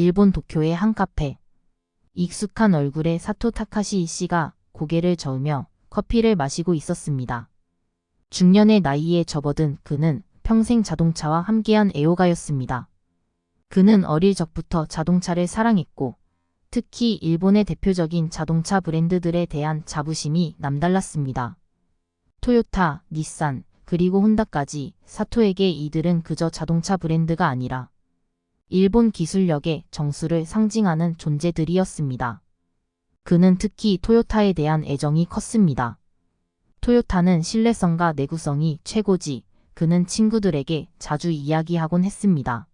일본 도쿄의 한 카페. 익숙한 얼굴의 사토 타카시 씨가 고개를 저으며 커피를 마시고 있었습니다. 중년의 나이에 접어든 그는 평생 자동차와 함께한 애호가였습니다. 그는 어릴 적부터 자동차를 사랑했고 특히 일본의 대표적인 자동차 브랜드들에 대한 자부심이 남달랐습니다. 토요타, 닛산, 그리고 혼다까지 사토에게 이들은 그저 자동차 브랜드가 아니라 일본 기술력의 정수를 상징하는 존재들이었습니다. 그는 특히 토요타에 대한 애정이 컸습니다. 토요타는 신뢰성과 내구성이 최고지 그는 친구들에게 자주 이야기하곤 했습니다.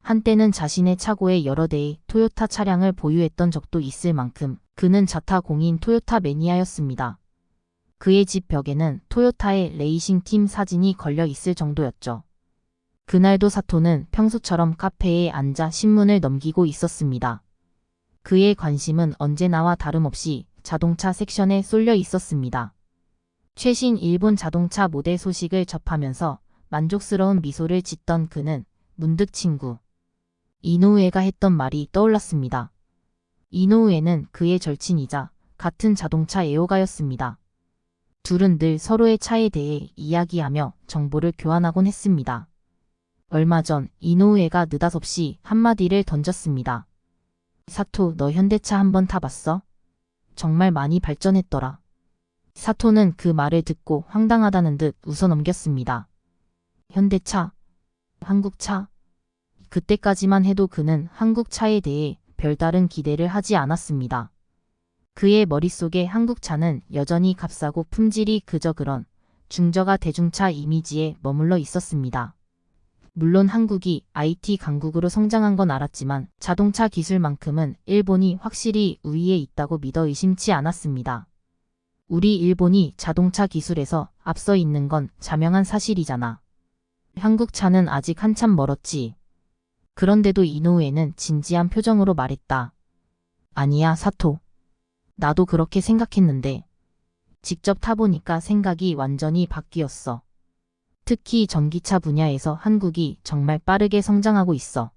한때는 자신의 차고에 여러 대의 토요타 차량을 보유했던 적도 있을 만큼 그는 자타 공인 토요타 매니아였습니다. 그의 집 벽에는 토요타의 레이싱 팀 사진이 걸려 있을 정도였죠. 그날도 사토는 평소처럼 카페에 앉아 신문을 넘기고 있었습니다. 그의 관심은 언제나와 다름없이 자동차 섹션에 쏠려 있었습니다. 최신 일본 자동차 모델 소식을 접하면서 만족스러운 미소를 짓던 그는 문득 친구 이노우에가 했던 말이 떠올랐습니다. 이노우에는 그의 절친이자 같은 자동차 애호가였습니다. 둘은 늘 서로의 차에 대해 이야기하며 정보를 교환하곤 했습니다. 얼마 전 이노우에가 느닷없이 한마디를 던졌습니다. 사토, 너 현대차 한번 타봤어? 정말 많이 발전했더라. 사토는 그 말을 듣고 황당하다는 듯 웃어 넘겼습니다. 현대차, 한국차. 그때까지만 해도 그는 한국차에 대해 별다른 기대를 하지 않았습니다. 그의 머릿속에 한국차는 여전히 값싸고 품질이 그저 그런 중저가 대중차 이미지에 머물러 있었습니다. 물론 한국이 IT 강국으로 성장한 건 알았지만 자동차 기술만큼은 일본이 확실히 우위에 있다고 믿어 의심치 않았습니다. 우리 일본이 자동차 기술에서 앞서 있는 건 자명한 사실이잖아. 한국 차는 아직 한참 멀었지. 그런데도 이노우에는 진지한 표정으로 말했다. 아니야, 사토. 나도 그렇게 생각했는데. 직접 타보니까 생각이 완전히 바뀌었어. 특히 전기차 분야에서 한국이 정말 빠르게 성장하고 있어.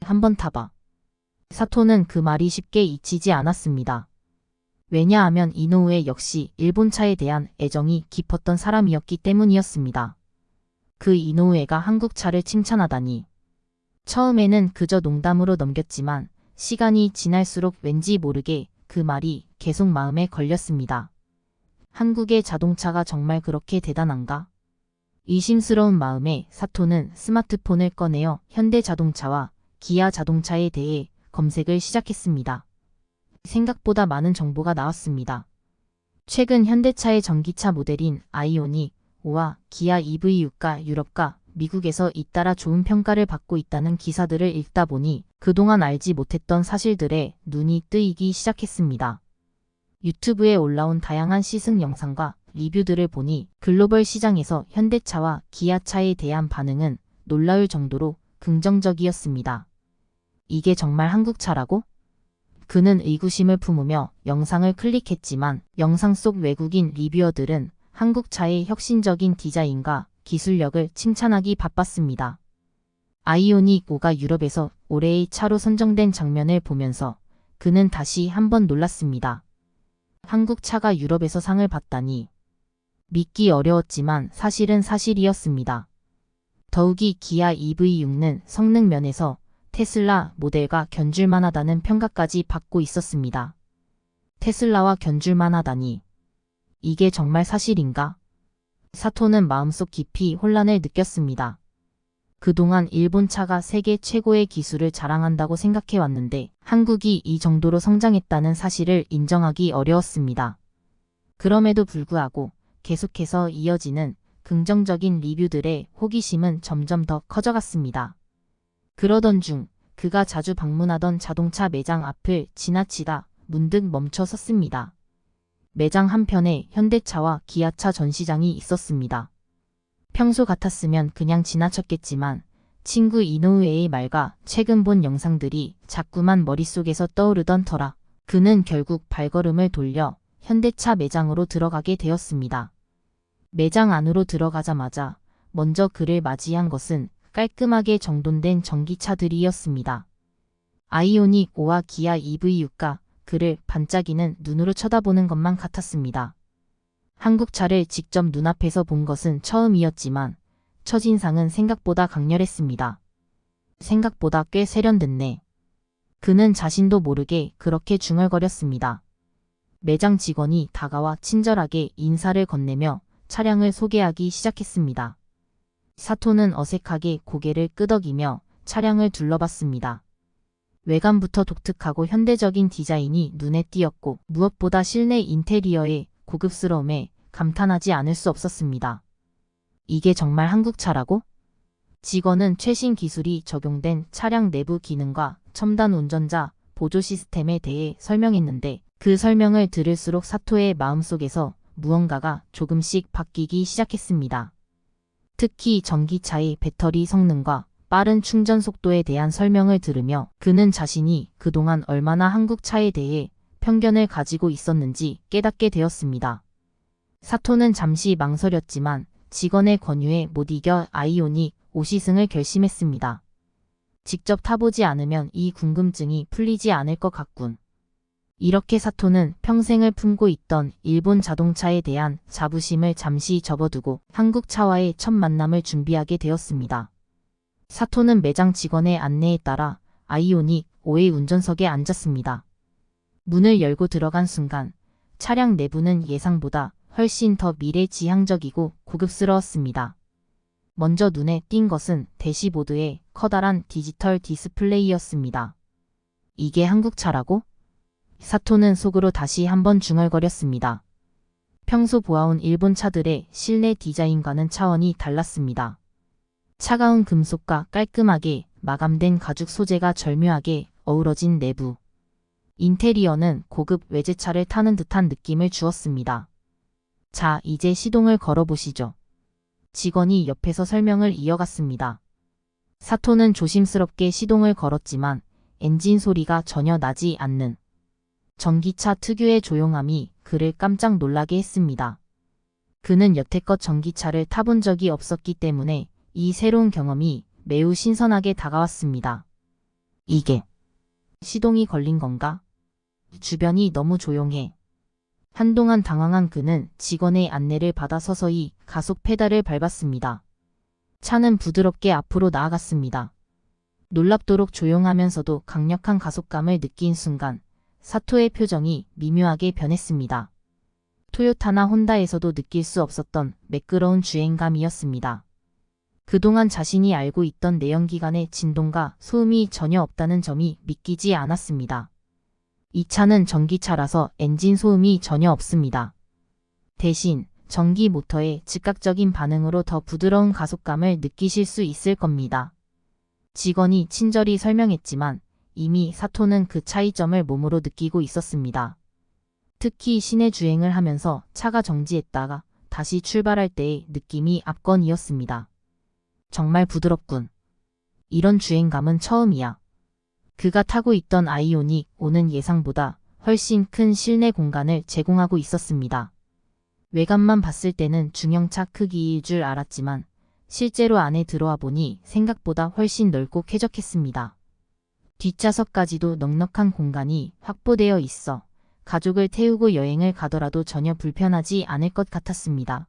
한번 타봐. 사토는 그 말이 쉽게 잊히지 않았습니다. 왜냐하면 이노우에 역시 일본차에 대한 애정이 깊었던 사람이었기 때문이었습니다. 그 이노우에가 한국차를 칭찬하다니. 처음에는 그저 농담으로 넘겼지만 시간이 지날수록 왠지 모르게 그 말이 계속 마음에 걸렸습니다. 한국의 자동차가 정말 그렇게 대단한가? 의심스러운 마음에 사토는 스마트폰을 꺼내어 현대자동차와 기아 자동차에 대해 검색을 시작했습니다. 생각보다 많은 정보가 나왔습니다. 최근 현대차의 전기차 모델인 아이오닉 5와 기아 EV6가 유럽과 미국에서 잇따라 좋은 평가를 받고 있다는 기사들을 읽다 보니 그동안 알지 못했던 사실들에 눈이 뜨이기 시작했습니다. 유튜브에 올라온 다양한 시승 영상과 리뷰들을 보니 글로벌 시장에서 현대차와 기아차에 대한 반응은 놀라울 정도로 긍정적이었습니다. 이게 정말 한국차라고? 그는 의구심을 품으며 영상을 클릭했지만 영상 속 외국인 리뷰어들은 한국차의 혁신적인 디자인과 기술력을 칭찬하기 바빴습니다. 아이오닉 5가 유럽에서 올해의 차로 선정된 장면을 보면서 그는 다시 한번 놀랐습니다. 한국 차가 유럽에서 상을 받다니. 믿기 어려웠지만 사실은 사실이었습니다. 더욱이 기아 EV6는 성능 면에서 테슬라 모델과 견줄만 하다는 평가까지 받고 있었습니다. 테슬라와 견줄만 하다니. 이게 정말 사실인가? 사토는 마음속 깊이 혼란을 느꼈습니다. 그동안 일본 차가 세계 최고의 기술을 자랑한다고 생각해 왔는데 한국이 이 정도로 성장했다는 사실을 인정하기 어려웠습니다. 그럼에도 불구하고 계속해서 이어지는 긍정적인 리뷰들의 호기심은 점점 더 커져갔습니다. 그러던 중 그가 자주 방문하던 자동차 매장 앞을 지나치다 문득 멈춰 섰습니다. 매장 한편에 현대차와 기아차 전시장이 있었습니다. 평소 같았으면 그냥 지나쳤겠지만 친구 이노우에의 말과 최근 본 영상들이 자꾸만 머릿속에서 떠오르던 터라 그는 결국 발걸음을 돌려 현대차 매장으로 들어가게 되었습니다. 매장 안으로 들어가자마자 먼저 그를 맞이한 것은 깔끔하게 정돈된 전기차들이었습니다. 아이오닉 5와 기아 EV6가 그를 반짝이는 눈으로 쳐다보는 것만 같았습니다. 한국차를 직접 눈앞에서 본 것은 처음이었지만 첫인상은 생각보다 강렬했습니다. 생각보다 꽤 세련됐네. 그는 자신도 모르게 그렇게 중얼거렸습니다. 매장 직원이 다가와 친절하게 인사를 건네며 차량을 소개하기 시작했습니다. 사토는 어색하게 고개를 끄덕이며 차량을 둘러봤습니다. 외관부터 독특하고 현대적인 디자인이 눈에 띄었고 무엇보다 실내 인테리어의 고급스러움에 감탄하지 않을 수 없었습니다. 이게 정말 한국차라고? 직원은 최신 기술이 적용된 차량 내부 기능과 첨단 운전자 보조 시스템에 대해 설명했는데 그 설명을 들을수록 사토의 마음속에서 무언가가 조금씩 바뀌기 시작했습니다. 특히 전기차의 배터리 성능과 빠른 충전 속도에 대한 설명을 들으며 그는 자신이 그동안 얼마나 한국차에 대해 편견을 가지고 있었는지 깨닫게 되었습니다. 사토는 잠시 망설였지만 직원의 권유에 못 이겨 아이오닉 5시승을 결심했습니다. 직접 타보지 않으면 이 궁금증이 풀리지 않을 것 같군. 이렇게 사토는 평생을 품고 있던 일본 자동차에 대한 자부심을 잠시 접어두고 한국 차와의 첫 만남을 준비하게 되었습니다. 사토는 매장 직원의 안내에 따라 아이오닉 5의 운전석에 앉았습니다. 문을 열고 들어간 순간 차량 내부는 예상보다 훨씬 더 미래지향적이고 고급스러웠습니다. 먼저 눈에 띈 것은 대시보드의 커다란 디지털 디스플레이였습니다. 이게 한국 차라고? 사토는 속으로 다시 한번 중얼거렸습니다. 평소 보아온 일본 차들의 실내 디자인과는 차원이 달랐습니다. 차가운 금속과 깔끔하게 마감된 가죽 소재가 절묘하게 어우러진 내부. 인테리어는 고급 외제차를 타는 듯한 느낌을 주었습니다. 자, 이제 시동을 걸어보시죠. 직원이 옆에서 설명을 이어갔습니다. 사토는 조심스럽게 시동을 걸었지만 엔진 소리가 전혀 나지 않는 전기차 특유의 조용함이 그를 깜짝 놀라게 했습니다. 그는 여태껏 전기차를 타본 적이 없었기 때문에 이 새로운 경험이 매우 신선하게 다가왔습니다. 이게 시동이 걸린 건가? 주변이 너무 조용해. 한동안 당황한 그는 직원의 안내를 받아 서서히 가속 페달을 밟았습니다. 차는 부드럽게 앞으로 나아갔습니다. 놀랍도록 조용하면서도 강력한 가속감을 느낀 순간 사토의 표정이 미묘하게 변했습니다. 토요타나 혼다에서도 느낄 수 없었던 매끄러운 주행감이었습니다. 그동안 자신이 알고 있던 내연기관의 진동과 소음이 전혀 없다는 점이 믿기지 않았습니다. 이 차는 전기차라서 엔진 소음이 전혀 없습니다. 대신 전기 모터의 즉각적인 반응으로 더 부드러운 가속감을 느끼실 수 있을 겁니다. 직원이 친절히 설명했지만 이미 사토는 그 차이점을 몸으로 느끼고 있었습니다. 특히 시내 주행을 하면서 차가 정지했다가 다시 출발할 때의 느낌이 압권이었습니다. 정말 부드럽군. 이런 주행감은 처음이야. 그가 타고 있던 아이오닉 5는 예상보다 훨씬 큰 실내 공간을 제공하고 있었습니다. 외관만 봤을 때는 중형차 크기일 줄 알았지만 실제로 안에 들어와 보니 생각보다 훨씬 넓고 쾌적했습니다. 뒷좌석까지도 넉넉한 공간이 확보되어 있어 가족을 태우고 여행을 가더라도 전혀 불편하지 않을 것 같았습니다.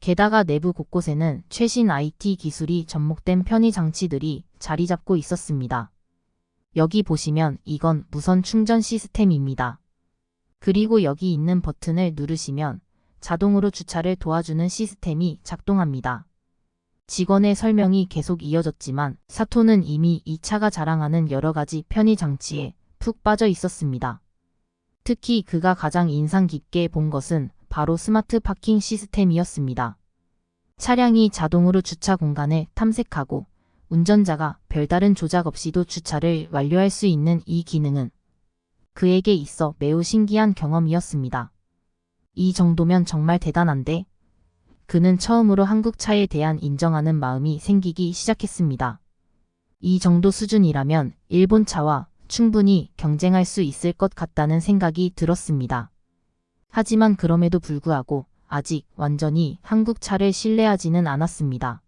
게다가 내부 곳곳에는 최신 IT 기술이 접목된 편의 장치들이 자리 잡고 있었습니다. 여기 보시면 이건 무선 충전 시스템입니다. 그리고 여기 있는 버튼을 누르시면 자동으로 주차를 도와주는 시스템이 작동합니다. 직원의 설명이 계속 이어졌지만 사토는 이미 이 차가 자랑하는 여러 가지 편의 장치에 푹 빠져 있었습니다. 특히 그가 가장 인상 깊게 본 것은 바로 스마트 파킹 시스템이었습니다. 차량이 자동으로 주차 공간을 탐색하고 운전자가 별다른 조작 없이도 주차를 완료할 수 있는 이 기능은 그에게 있어 매우 신기한 경험이었습니다. 이 정도면 정말 대단한데 그는 처음으로 한국차에 대한 인정하는 마음이 생기기 시작했습니다. 이 정도 수준이라면 일본 차와 충분히 경쟁할 수 있을 것 같다는 생각이 들었습니다. 하지만 그럼에도 불구하고 아직 완전히 한국차를 신뢰하지는 않았습니다.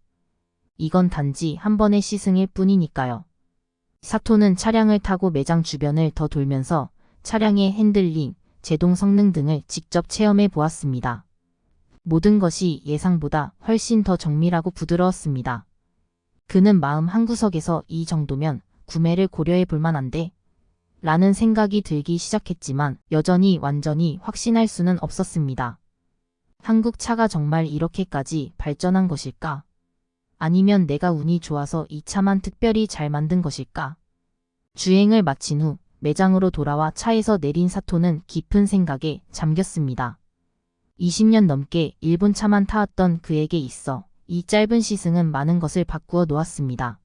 이건 단지 한 번의 시승일 뿐이니까요. 사토는 차량을 타고 매장 주변을 더 돌면서 차량의 핸들링, 제동 성능 등을 직접 체험해 보았습니다. 모든 것이 예상보다 훨씬 더 정밀하고 부드러웠습니다. 그는 마음 한구석에서 이 정도면 구매를 고려해 볼 만한데 라는 생각이 들기 시작했지만 여전히 완전히 확신할 수는 없었습니다. 한국 차가 정말 이렇게까지 발전한 것일까? 아니면 내가 운이 좋아서 이 차만 특별히 잘 만든 것일까? 주행을 마친 후 매장으로 돌아와 차에서 내린 사토는 깊은 생각에 잠겼습니다. 20년 넘게 일본 차만 타왔던 그에게 있어 이 짧은 시승은 많은 것을 바꾸어 놓았습니다.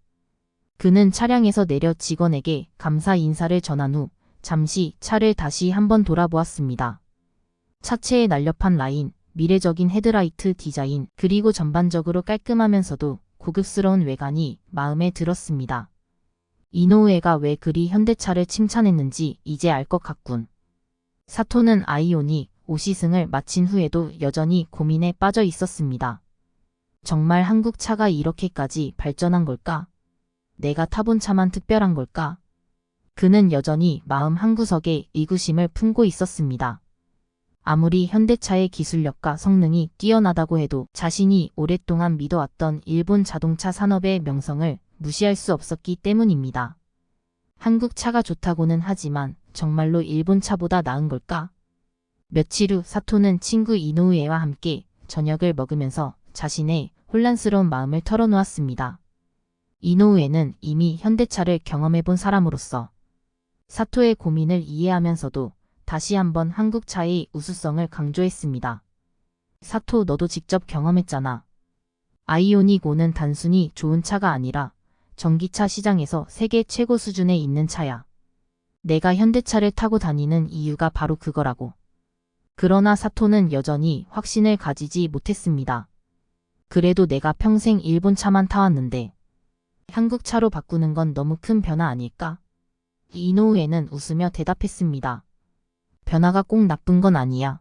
그는 차량에서 내려 직원에게 감사 인사를 전한 후 잠시 차를 다시 한번 돌아보았습니다. 차체의 날렵한 라인, 미래적인 헤드라이트 디자인, 그리고 전반적으로 깔끔하면서도 고급스러운 외관이 마음에 들었습니다. 이노우에가 왜 그리 현대차를 칭찬했는지 이제 알 것 같군. 사토는 아이오닉 5시승을 마친 후에도 여전히 고민에 빠져 있었습니다. 정말 한국 차가 이렇게까지 발전한 걸까? 내가 타본 차만 특별한 걸까? 그는 여전히 마음 한구석에 의구심을 품고 있었습니다. 아무리 현대차의 기술력과 성능이 뛰어나다고 해도 자신이 오랫동안 믿어왔던 일본 자동차 산업의 명성을 무시할 수 없었기 때문입니다. 한국 차가 좋다고는 하지만 정말로 일본 차보다 나은 걸까? 며칠 후 사토는 친구 이노우에와 함께 저녁을 먹으면서 자신의 혼란스러운 마음을 털어놓았습니다. 이노우에는 이미 현대차를 경험해본 사람으로서 사토의 고민을 이해하면서도 다시 한번 한국차의 우수성을 강조했습니다. 사토 너도 직접 경험했잖아. 아이오닉 5는 단순히 좋은 차가 아니라 전기차 시장에서 세계 최고 수준에 있는 차야. 내가 현대차를 타고 다니는 이유가 바로 그거라고. 그러나 사토는 여전히 확신을 가지지 못했습니다. 그래도 내가 평생 일본 차만 타왔는데 한국 차로 바꾸는 건 너무 큰 변화 아닐까? 이노우에는 웃으며 대답했습니다. 변화가 꼭 나쁜 건 아니야.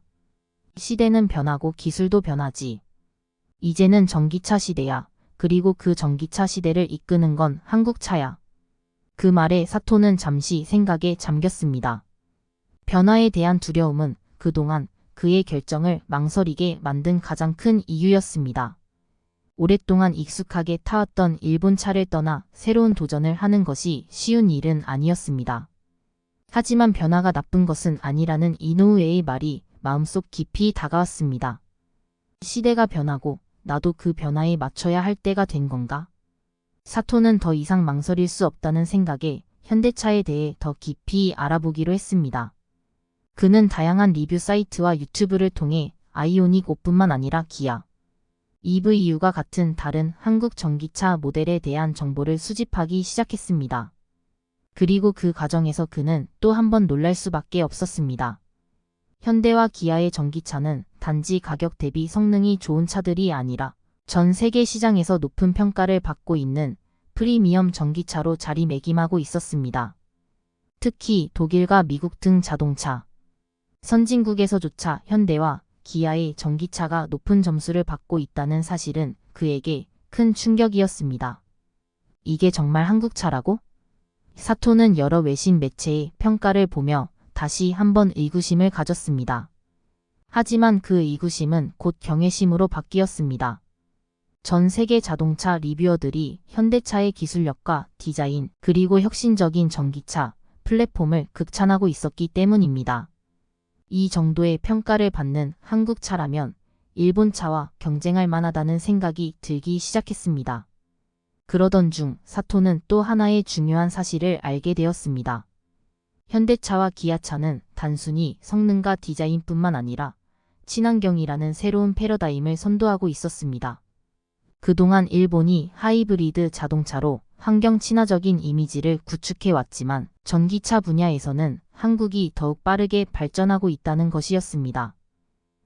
시대는 변하고 기술도 변하지. 이제는 전기차 시대야. 그리고 그 전기차 시대를 이끄는 건 한국차야. 그 말에 사토는 잠시 생각에 잠겼습니다. 변화에 대한 두려움은 그동안 그의 결정을 망설이게 만든 가장 큰 이유였습니다. 오랫동안 익숙하게 타왔던 일본 차를 떠나 새로운 도전을 하는 것이 쉬운 일은 아니었습니다. 하지만 변화가 나쁜 것은 아니라는 이노우에의 말이 마음속 깊이 다가왔습니다. 시대가 변하고 나도 그 변화에 맞춰야 할 때가 된 건가? 사토는 더 이상 망설일 수 없다는 생각에 현대차에 대해 더 깊이 알아보기로 했습니다. 그는 다양한 리뷰 사이트와 유튜브를 통해 아이오닉 5뿐만 아니라 기아, EVU가 같은 다른 한국 전기차 모델에 대한 정보를 수집하기 시작했습니다. 그리고 그 과정에서 그는 또 한 번 놀랄 수밖에 없었습니다. 현대와 기아의 전기차는 단지 가격 대비 성능이 좋은 차들이 아니라 전 세계 시장에서 높은 평가를 받고 있는 프리미엄 전기차로 자리매김하고 있었습니다. 특히 독일과 미국 등 자동차, 선진국에서조차 현대와 기아의 전기차가 높은 점수를 받고 있다는 사실은 그에게 큰 충격이었습니다. 이게 정말 한국차라고? 사토는 여러 외신 매체의 평가를 보며 다시 한번 의구심을 가졌습니다. 하지만 그 의구심은 곧 경외심으로 바뀌었습니다. 전 세계 자동차 리뷰어들이 현대차의 기술력과 디자인 그리고 혁신적인 전기차 플랫폼을 극찬하고 있었기 때문입니다. 이 정도의 평가를 받는 한국 차라면 일본 차와 경쟁할 만하다는 생각이 들기 시작했습니다. 그러던 중 사토는 또 하나의 중요한 사실을 알게 되었습니다. 현대차와 기아차는 단순히 성능과 디자인뿐만 아니라 친환경이라는 새로운 패러다임을 선도하고 있었습니다. 그동안 일본이 하이브리드 자동차로 환경 친화적인 이미지를 구축해 왔지만 전기차 분야에서는 한국이 더욱 빠르게 발전하고 있다는 것이었습니다.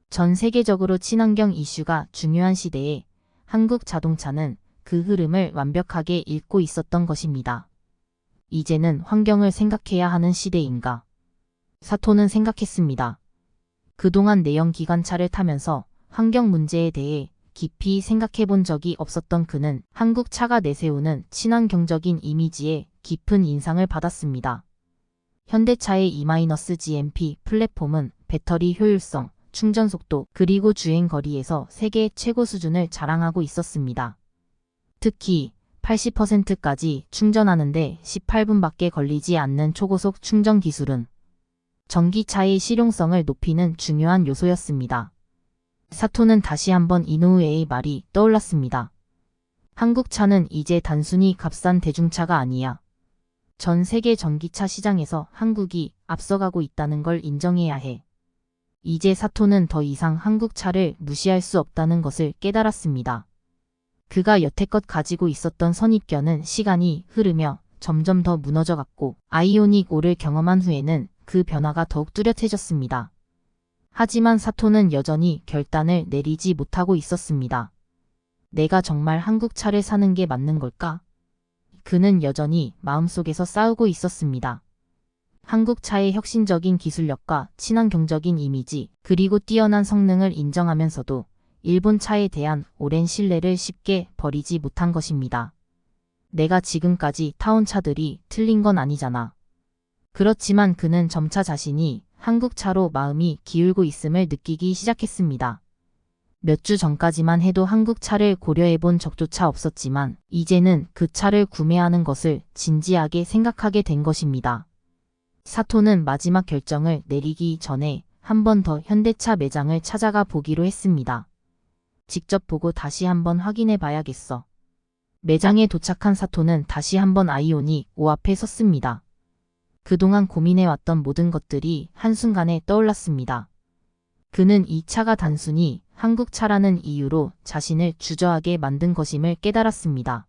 전 세계적으로 친환경 이슈가 중요한 시대에 한국 자동차는 그 흐름을 완벽하게 읽고 있었던 것입니다. 이제는 환경을 생각해야 하는 시대인가? 사토는 생각했습니다. 그동안 내연 기관차를 타면서 환경 문제에 대해 깊이 생각해 본 적이 없었던 그는 한국 차가 내세우는 친환경적인 이미지에 깊은 인상을 받았습니다. 현대차의 E-GMP 플랫폼은 배터리 효율성, 충전 속도, 그리고 주행 거리에서 세계 최고 수준을 자랑하고 있었습니다. 특히 80%까지 충전하는데 18분밖에 걸리지 않는 초고속 충전 기술은 전기차의 실용성을 높이는 중요한 요소였습니다. 사토는 다시 한번 이노우에의 말이 떠올랐습니다. 한국차는 이제 단순히 값싼 대중차가 아니야. 전 세계 전기차 시장에서 한국이 앞서가고 있다는 걸 인정해야 해. 이제 사토는 더 이상 한국차를 무시할 수 없다는 것을 깨달았습니다. 그가 여태껏 가지고 있었던 선입견은 시간이 흐르며 점점 더 무너져갔고 아이오닉 5를 경험한 후에는 그 변화가 더욱 뚜렷해졌습니다. 하지만 사토는 여전히 결단을 내리지 못하고 있었습니다. 내가 정말 한국 차를 사는 게 맞는 걸까? 그는 여전히 마음속에서 싸우고 있었습니다. 한국 차의 혁신적인 기술력과 친환경적인 이미지, 그리고 뛰어난 성능을 인정하면서도 일본 차에 대한 오랜 신뢰를 쉽게 버리지 못한 것입니다. 내가 지금까지 타온 차들이 틀린 건 아니잖아. 그렇지만 그는 점차 자신이 한국차로 마음이 기울고 있음을 느끼기 시작했습니다. 몇 주 전까지만 해도 한국차를 고려해 본 적조차 없었지만 이제는 그 차를 구매하는 것을 진지하게 생각하게 된 것입니다. 사토는 마지막 결정을 내리기 전에 한 번 더 현대차 매장을 찾아가 보기로 했습니다. 직접 보고 다시 한번 확인해 봐야겠어. 매장에 도착한 사토는 다시 한번 아이오닉 5 앞에 섰습니다. 그동안 고민해왔던 모든 것들이 한순간에 떠올랐습니다. 그는 이 차가 단순히 한국 차라는 이유로 자신을 주저하게 만든 것임을 깨달았습니다.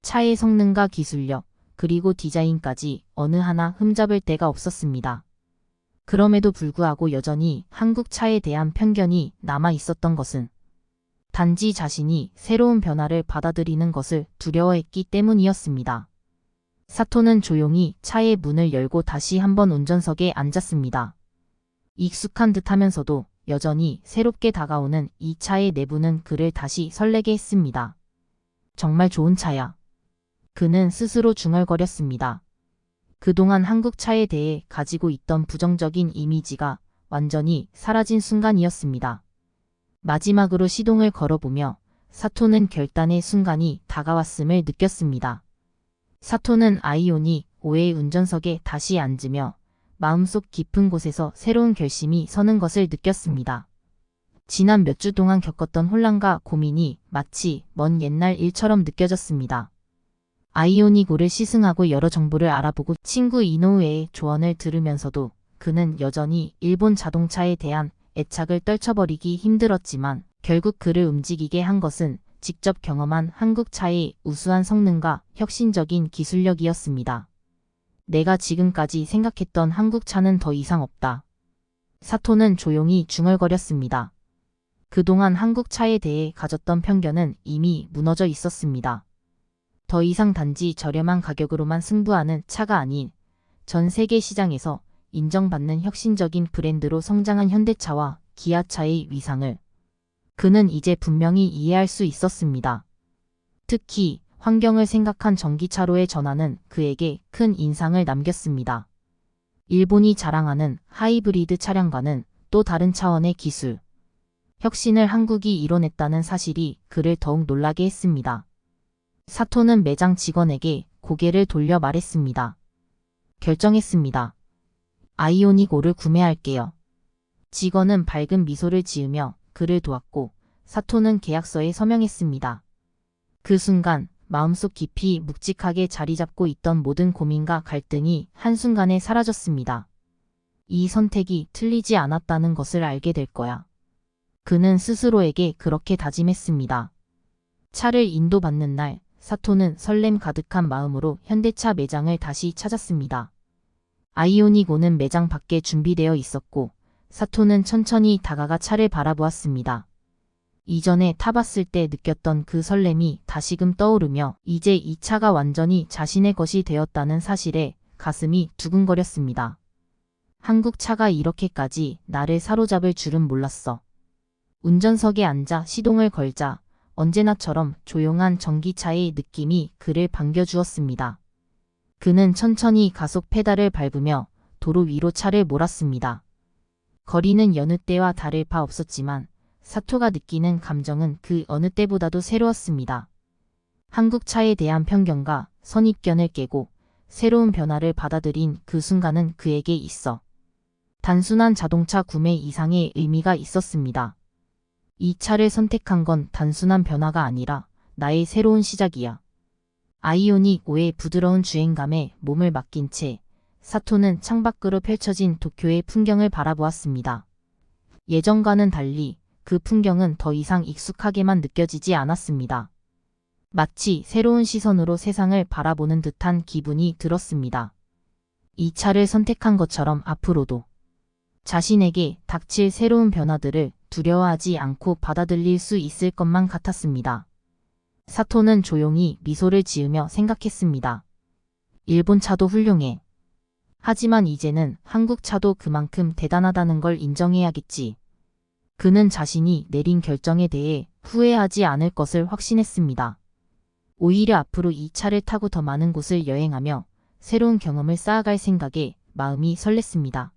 차의 성능과 기술력, 그리고 디자인까지 어느 하나 흠잡을 데가 없었습니다. 그럼에도 불구하고 여전히 한국 차에 대한 편견이 남아 있었던 것은 단지 자신이 새로운 변화를 받아들이는 것을 두려워했기 때문이었습니다. 사토는 조용히 차의 문을 열고 다시 한번 운전석에 앉았습니다. 익숙한 듯 하면서도 여전히 새롭게 다가오는 이 차의 내부는 그를 다시 설레게 했습니다. 정말 좋은 차야. 그는 스스로 중얼거렸습니다. 그동안 한국 차에 대해 가지고 있던 부정적인 이미지가 완전히 사라진 순간이었습니다. 마지막으로 시동을 걸어보며 사토는 결단의 순간이 다가왔음을 느꼈습니다. 사토는 아이오닉 5의 운전석에 다시 앉으며 마음속 깊은 곳에서 새로운 결심이 서는 것을 느꼈습니다. 지난 몇 주 동안 겪었던 혼란과 고민이 마치 먼 옛날 일처럼 느껴졌습니다. 아이오닉 5를 시승하고 여러 정보를 알아보고 친구 이노우의 조언을 들으면서도 그는 여전히 일본 자동차에 대한 애착을 떨쳐버리기 힘들었지만 결국 그를 움직이게 한 것은 직접 경험한 한국차의 우수한 성능과 혁신적인 기술력이었습니다. 내가 지금까지 생각했던 한국차는 더 이상 없다. 사토는 조용히 중얼거렸습니다. 그동안 한국차에 대해 가졌던 편견은 이미 무너져 있었습니다. 더 이상 단지 저렴한 가격으로만 승부하는 차가 아닌 전 세계 시장에서 인정받는 혁신적인 브랜드로 성장한 현대차와 기아차의 위상을 그는 이제 분명히 이해할 수 있었습니다. 특히 환경을 생각한 전기차로의 전환은 그에게 큰 인상을 남겼습니다. 일본이 자랑하는 하이브리드 차량과는 또 다른 차원의 기술, 혁신을 한국이 이뤄냈다는 사실이 그를 더욱 놀라게 했습니다. 사토는 매장 직원에게 고개를 돌려 말했습니다. 결정했습니다. 아이오닉 5를 구매할게요. 직원은 밝은 미소를 지으며 그를 도왔고 사토는 계약서에 서명했습니다. 그 순간 마음속 깊이 묵직하게 자리 잡고 있던 모든 고민과 갈등이 한순간에 사라졌습니다. 이 선택이 틀리지 않았다는 것을 알게 될 거야. 그는 스스로에게 그렇게 다짐했습니다. 차를 인도받는 날, 사토는 설렘 가득한 마음으로 현대차 매장을 다시 찾았습니다. 아이오닉 5는 매장 밖에 준비되어 있었고 사토는 천천히 다가가 차를 바라보았습니다. 이전에 타봤을 때 느꼈던 그 설렘이 다시금 떠오르며 이제 이 차가 완전히 자신의 것이 되었다는 사실에 가슴이 두근거렸습니다. 한국 차가 이렇게까지 나를 사로잡을 줄은 몰랐어. 운전석에 앉아 시동을 걸자 언제나처럼 조용한 전기차의 느낌이 그를 반겨주었습니다. 그는 천천히 가속 페달을 밟으며 도로 위로 차를 몰았습니다. 거리는 여느 때와 다를 바 없었지만 사토가 느끼는 감정은 그 어느 때보다도 새로웠습니다. 한국 차에 대한 편견과 선입견을 깨고 새로운 변화를 받아들인 그 순간은 그에게 있어 단순한 자동차 구매 이상의 의미가 있었습니다. 이 차를 선택한 건 단순한 변화가 아니라 나의 새로운 시작이야. 아이오닉 5의 부드러운 주행감에 몸을 맡긴 채 사토는 창밖으로 펼쳐진 도쿄의 풍경을 바라보았습니다. 예전과는 달리 그 풍경은 더 이상 익숙하게만 느껴지지 않았습니다. 마치 새로운 시선으로 세상을 바라보는 듯한 기분이 들었습니다. 이 차를 선택한 것처럼 앞으로도 자신에게 닥칠 새로운 변화들을 두려워하지 않고 받아들일 수 있을 것만 같았습니다. 사토는 조용히 미소를 지으며 생각했습니다. 일본 차도 훌륭해. 하지만 이제는 한국 차도 그만큼 대단하다는 걸 인정해야겠지. 그는 자신이 내린 결정에 대해 후회하지 않을 것을 확신했습니다. 오히려 앞으로 이 차를 타고 더 많은 곳을 여행하며 새로운 경험을 쌓아갈 생각에 마음이 설렜습니다.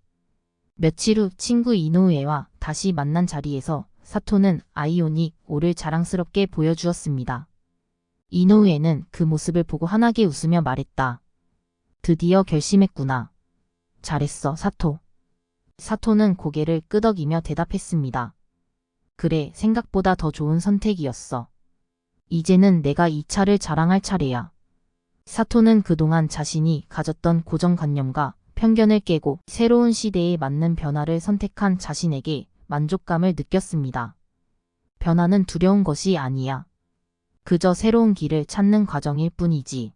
며칠 후 친구 이노우에와 다시 만난 자리에서 사토는 아이오닉 5를 자랑스럽게 보여주었습니다. 이노우에는 그 모습을 보고 환하게 웃으며 말했다. 드디어 결심했구나. 잘했어, 사토. 사토는 고개를 끄덕이며 대답했습니다. 그래, 생각보다 더 좋은 선택이었어. 이제는 내가 이 차를 자랑할 차례야. 사토는 그동안 자신이 가졌던 고정관념과 편견을 깨고 새로운 시대에 맞는 변화를 선택한 자신에게 만족감을 느꼈습니다. 변화는 두려운 것이 아니야. 그저 새로운 길을 찾는 과정일 뿐이지.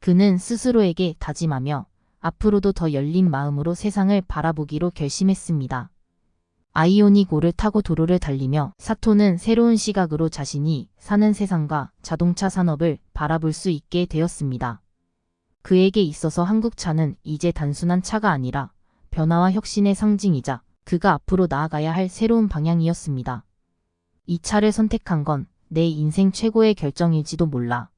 그는 스스로에게 다짐하며 앞으로도 더 열린 마음으로 세상을 바라보기로 결심했습니다. 아이오닉 5를 타고 도로를 달리며 사토는 새로운 시각으로 자신이 사는 세상과 자동차 산업을 바라볼 수 있게 되었습니다. 그에게 있어서 한국차는 이제 단순한 차가 아니라 변화와 혁신의 상징이자 그가 앞으로 나아가야 할 새로운 방향이었습니다. 이 차를 선택한 건 내 인생 최고의 결정일지도 몰라.